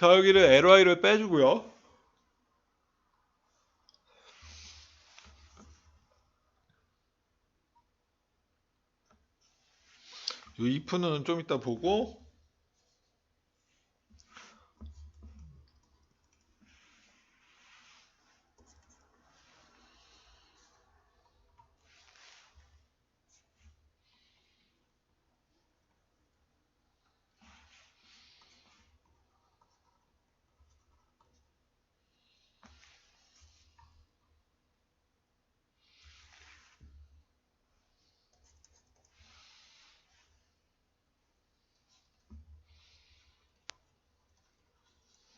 자 여기를 ly를 빼주고요. 이 if는 좀 이따 보고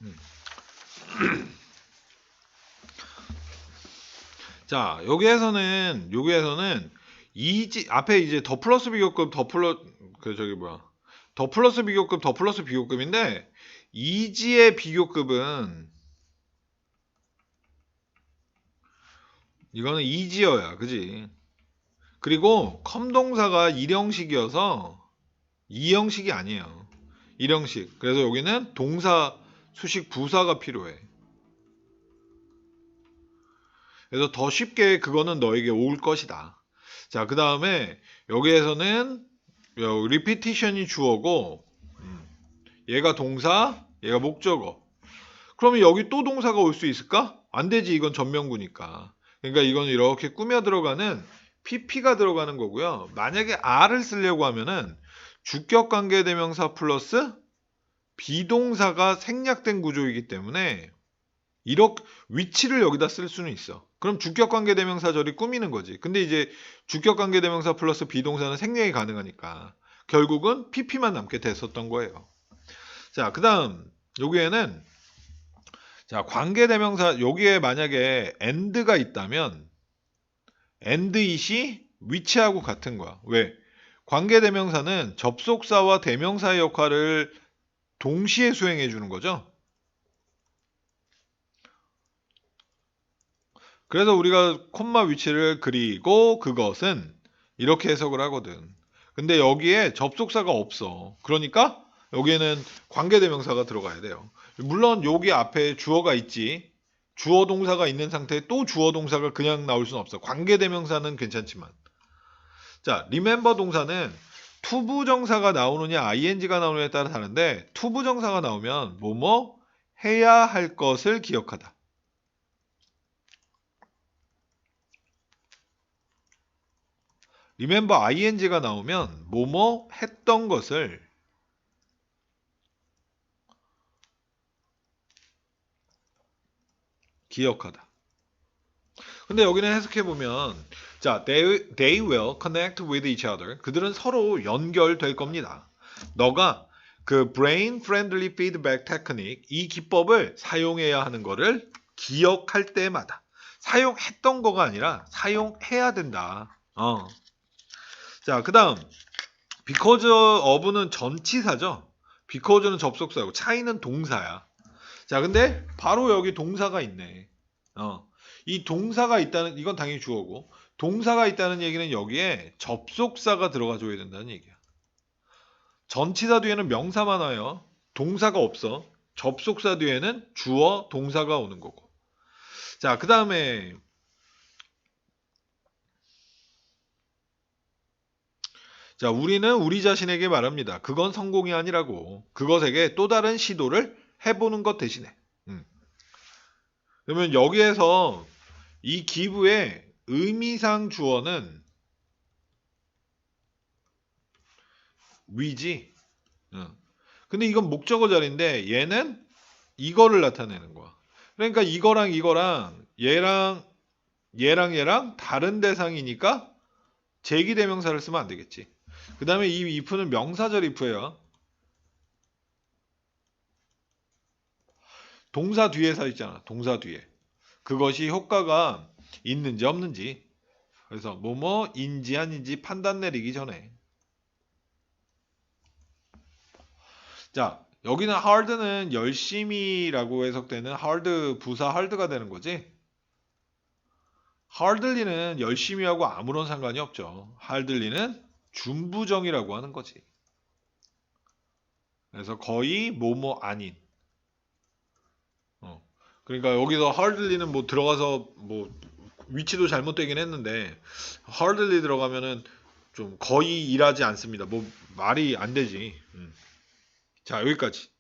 자 여기에서는 여기에서는 이지 앞에 이제 더 플러스 비교급 더 플러 그 저기 뭐야. 더 플러스 비교급 더 플러스 비교급인데 이지의 비교급은 이거는 이지어야 그지? 그리고 컴동사가 일형식이어서 이형식이 아니에요. 일형식. 그래서 여기는 동사 수식 부사가 필요해 그래서 더 쉽게 그거는 너에게 올 것이다. 자, 그 다음에 여기에서는 리피티션이 주어고 음, 얘가 동사, 얘가 목적어. 그러면 여기 또 동사가 올 수 있을까? 안 되지. 이건 전명구니까. 그러니까 이건 이렇게 꾸며 들어가는 pp가 들어가는 거고요. 만약에 r을 쓰려고 하면은 주격 관계 대명사 플러스 비동사가 생략된 구조이기 때문에 이렇게 위치를 여기다 쓸 수는 있어. 그럼 주격 관계 대명사절이 꾸미는 거지. 근데 이제 주격 관계 대명사 플러스 비동사는 생략이 가능하니까 결국은 pp만 남게 됐었던 거예요. 자, 그다음 여기에는 자, 관계 대명사 여기에 만약에 and가 있다면 and it이 위치하고 같은 거야. 왜? 관계 대명사는 접속사와 대명사의 역할을 동시에 수행해 주는 거죠. 그래서 우리가 콤마 위치를 그리고 그것은 이렇게 해석을 하거든. 근데 여기에 접속사가 없어. 그러니까 여기에는 관계대명사가 들어가야 돼요. 물론 여기 앞에 주어가 있지. 주어 동사가 있는 상태에 또 주어 동사가 그냥 나올 수는 없어. 관계대명사는 괜찮지만. 자, remember 동사는 투부정사가 나오느냐 ing가 나오느냐에 따라 다른데 투부정사가 나오면 뭐뭐 해야 할 것을 기억하다. remember ing가 나오면 뭐뭐 했던 것을 기억하다. 근데 여기는 해석해 보면 자, they, they will connect with each other. 그들은 서로 연결될 겁니다. 너가 그 brain friendly feedback technique 이 기법을 사용해야 하는 거를 기억할 때마다 사용했던 거가 아니라 사용해야 된다. 어. 자, 그 다음 because of는 전치사죠. because는 접속사고 차이는 동사야. 자, 근데 바로 여기 동사가 있네. 어. 이 동사가 있다는 이건 당연히 주어고 동사가 있다는 얘기는 여기에 접속사가 들어가 줘야 된다는 얘기야. 전치사 뒤에는 명사만 와요. 동사가 없어. 접속사 뒤에는 주어, 동사가 오는 거고. 자, 그 다음에 자, 우리는 우리 자신에게 말합니다. 그건 성공이 아니라고. 그것에게 또 다른 시도를 해보는 것 대신에. 음. 그러면 여기에서 이 기부의 의미상 주어는 위지. 어. 근데 이건 목적어 자리인데 얘는 이거를 나타내는 거야. 그러니까 이거랑 이거랑 얘랑 얘랑 얘랑 다른 대상이니까 제기대명사를 쓰면 안 되겠지. 그 다음에 이 if는 명사절 if예요. 동사 뒤에 서 있잖아. 동사 뒤에. 그것이 효과가 있는지 없는지. 그래서 뭐뭐인지 아닌지 판단 내리기 전에. 자, 여기는 hard는 열심히라고 해석되는 hard 부사 hard가 되는 거지. hardly는 열심히 하고 아무런 상관이 없죠. hardly는 준부정이라고 하는 거지. 그래서 거의 뭐뭐 아닌. 그러니까 여기서 hardly는 뭐 들어가서 뭐 위치도 잘못되긴 했는데 hardly 들어가면은 좀 거의 일하지 않습니다. 뭐 말이 안 되지. 음. 자 여기까지.